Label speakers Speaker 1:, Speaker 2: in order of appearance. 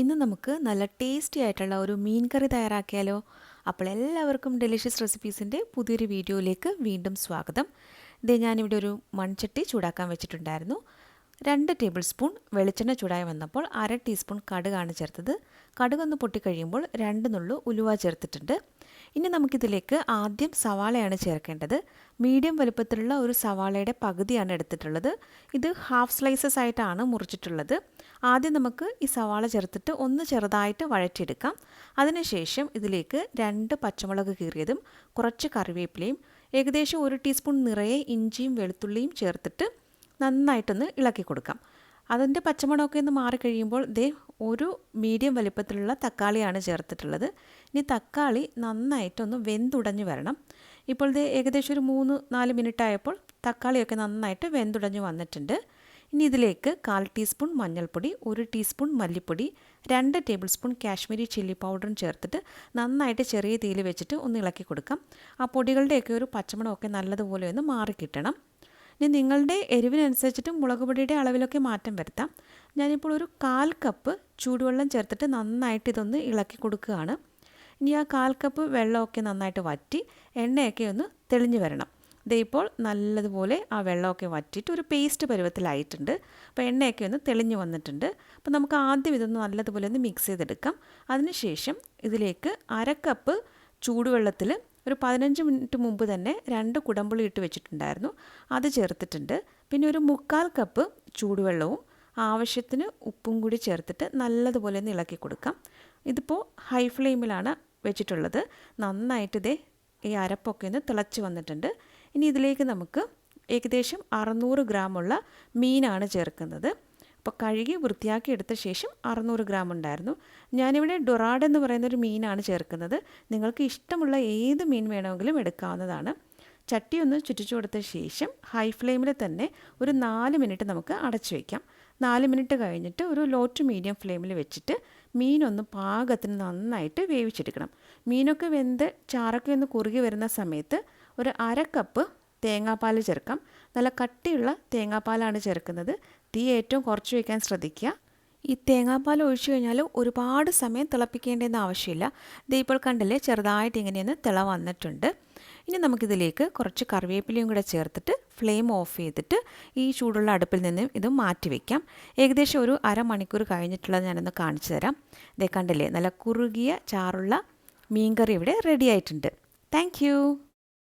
Speaker 1: ഇന്ന് നമുക്ക് നല്ല ടേസ്റ്റി ആയിട്ടുള്ള ഒരു മീൻ കറി തയ്യാറാക്കിയാലോ? അപ്പോൾ എല്ലാവർക്കും ഡെലിഷ്യസ് റെസിപ്പീസിന്റെ പുതിയൊരു വീഡിയോയിലേക്ക് വീണ്ടും സ്വാഗതം. ഇതേ ഞാനിവിടെ ഒരു മൺചട്ടി ചൂടാക്കാൻ വെച്ചിട്ടുണ്ടായിരുന്നു. രണ്ട് ടേബിൾ സ്പൂൺ വെളിച്ചെണ്ണ ചൂടായി വന്നപ്പോൾ അര ടീസ്പൂൺ കടുകാണ് ചേർത്തത്. കടുകൊന്ന് പൊട്ടിക്കഴിയുമ്പോൾ രണ്ട് നുള്ളു ഉലുവ ചേർത്തിട്ടുണ്ട്. ഇനി നമുക്കിതിലേക്ക് ആദ്യം സവാളയാണ് ചേർക്കേണ്ടത്. മീഡിയം വലുപ്പത്തിലുള്ള ഒരു സവാളയുടെ പകുതിയാണ് എടുത്തിട്ടുള്ളത്. ഇത് ഹാഫ് സ്ലൈസസ് ആയിട്ടാണ് മുറിച്ചിട്ടുള്ളത്. ആദ്യം നമുക്ക് ഈ സവാള ചേർത്തിട്ട് ഒന്ന് ചെറുതായിട്ട് വഴറ്റിയെടുക്കാം. അതിനുശേഷം ഇതിലേക്ക് രണ്ട് പച്ചമുളക് കീറിയതും കുറച്ച് കറിവേപ്പിലയും ഏകദേശം ഒരു ടീസ്പൂൺ നിറയെ ഇഞ്ചിയും വെളുത്തുള്ളിയും ചേർത്തിട്ട് നന്നായിട്ടൊന്ന് ഇളക്കി കൊടുക്കാം അതിന്റെ പച്ചമുളകൊക്കെ ഒന്ന് മാറിക്കഴിയുമ്പോൾ ദേ ഒരു മീഡിയം വലിപ്പത്തിലുള്ള തക്കാളിയാണ് ചേർത്തിട്ടുള്ളത്. ഇനി തക്കാളി നന്നായിട്ടൊന്ന് വെന്തുടഞ്ഞു വരണം. ഇപ്പോൾ ഇത് ഏകദേശം ഒരു മൂന്ന് നാല് മിനിറ്റ് ആയപ്പോൾ തക്കാളിയൊക്കെ നന്നായിട്ട് വെന്തുടഞ്ഞു വന്നിട്ടുണ്ട്. ഇനി ഇതിലേക്ക് കാൽ ടീസ്പൂൺ മഞ്ഞൾപ്പൊടി ഒരു ടീസ്പൂൺ മല്ലിപ്പൊടി രണ്ട് ടേബിൾ സ്പൂൺ കാശ്മീരി ചില്ലി പൗഡറും ചേർത്തിട്ട് നന്നായിട്ട് ചെറിയ തീയിൽ വെച്ചിട്ട് ഒന്ന് ഇളക്കി കൊടുക്കാം. ആ പൊടികളുടെയൊക്കെ ഒരു പച്ചമണമൊക്കെ നല്ലതുപോലെ ഒന്ന് മാറിക്കിട്ടണം ഇനി നിങ്ങളുടെ എരിവിനനുസരിച്ചിട്ട് മുളക് പൊടിയുടെ അളവിലൊക്കെ മാറ്റം വരുത്താം. ഞാനിപ്പോൾ ഒരു കാൽ കപ്പ് ചൂടുവെള്ളം ചേർത്തിട്ട് നന്നായിട്ട് ഇതൊന്ന് ഇളക്കി കൊടുക്കുകയാണ്. ഇനി ആ കാൽ കപ്പ് വെള്ളമൊക്കെ നന്നായിട്ട് വറ്റി എണ്ണയൊക്കെ ഒന്ന് തെളിഞ്ഞു വരണം. ദേ ഇപ്പോൾ നല്ലതുപോലെ ആ വെള്ളമൊക്കെ വറ്റിയിട്ട് ഒരു പേസ്റ്റ് പരുവത്തിലായിട്ടുണ്ട്. അപ്പോൾ എണ്ണയൊക്കെ ഒന്ന് തെളിഞ്ഞു വന്നിട്ടുണ്ട്. അപ്പോൾ നമുക്ക് ആദ്യം ഇതൊന്ന് നല്ലതുപോലെ ഒന്ന് മിക്സ് ചെയ്തെടുക്കാം. അതിനുശേഷം ഇതിലേക്ക് അര കപ്പ് ചൂടുവെള്ളത്തിൽ ഒരു പതിനഞ്ച് മിനിറ്റ് മുമ്പ് തന്നെ രണ്ട് കുടമ്പുളി ഇട്ട് വെച്ചിട്ടുണ്ടായിരുന്നു. അത് ചേർത്തിട്ടുണ്ട്. പിന്നെ ഒരു മുക്കാൽ കപ്പ് ചൂടുവെള്ളവും ആവശ്യത്തിന് ഉപ്പും കൂടി ചേർത്തിട്ട് നല്ലതുപോലെ ഒന്ന് ഇളക്കി കൊടുക്കാം. ഇതിപ്പോൾ ഹൈ ഫ്ലെയിമിലാണ് വെച്ചിട്ടുള്ളത്. നന്നായിട്ട് ഇതേ ഈ അരപ്പൊക്കെ ഒന്ന് തിളച്ച് വന്നിട്ടുണ്ട്. ഇനി ഇതിലേക്ക് നമുക്ക് ഏകദേശം അറുന്നൂറ് ഗ്രാമുള്ള മീനാണ് ചേർക്കുന്നത്. അപ്പോൾ കഴുകി വൃത്തിയാക്കി എടുത്ത ശേഷം അറുന്നൂറ് ഗ്രാം ഉണ്ടായിരുന്നു. ഞാനിവിടെ ഡൊറാഡ് എന്ന് പറയുന്ന ഒരു മീനാണ് ചേർക്കുന്നത്. നിങ്ങൾക്ക് ഇഷ്ടമുള്ള ഏത് മീൻ വേണമെങ്കിലും എടുക്കാവുന്നതാണ്. ചട്ടി ഒന്ന് ചുറ്റിച്ചു കൊടുത്ത ശേഷം ഹൈ ഫ്ലെയിമിൽ തന്നെ ഒരു നാല് മിനിറ്റ് നമുക്ക് അടച്ചു വയ്ക്കാം നാല് മിനിറ്റ് കഴിഞ്ഞിട്ട് ഒരു ലോ ടു മീഡിയം ഫ്ലെയിമിൽ വെച്ചിട്ട് മീനൊന്ന് പാകത്തിന് നന്നായിട്ട് വേവിച്ചെടുക്കണം. മീനൊക്കെ വെന്ത് ചാറൊക്കെ ഒന്ന് കുറുകി വരുന്ന സമയത്ത് ഒരു അര കപ്പ് തേങ്ങാപ്പാൽ ചേർക്കാം. നല്ല കട്ടിയുള്ള തേങ്ങാപ്പാലാണ് ചേർക്കുന്നത്. തീ ഏറ്റവും കുറച്ച് വയ്ക്കാൻ ശ്രദ്ധിക്കുക. ഈ തേങ്ങാപ്പാൽ ഒഴിച്ചു കഴിഞ്ഞാൽ ഒരുപാട് സമയം തിളപ്പിക്കേണ്ടതെന്ന് ആവശ്യമില്ല. ഇത് ഇപ്പോൾ കണ്ടില്ലേ ചെറുതായിട്ട് ഇങ്ങനെയൊന്ന് തിള വന്നിട്ടുണ്ട്. ഇനി നമുക്കിതിലേക്ക് കുറച്ച് കറിവേപ്പിലയും കൂടെ ചേർത്തിട്ട് ഫ്ലെയിം ഓഫ് ചെയ്തിട്ട് ഈ ചൂടുള്ള അടുപ്പിൽ നിന്ന് ഇത് മാറ്റി വയ്ക്കാം ഏകദേശം ഒരു അരമണിക്കൂർ കഴിഞ്ഞിട്ടുള്ളത് ഞാനൊന്ന് കാണിച്ചു തരാം. ഇതേ കണ്ടില്ലേ? നല്ല കുറുകിയ ചാറുള്ള മീൻകറി ഇവിടെ റെഡി ആയിട്ടുണ്ട്. താങ്ക്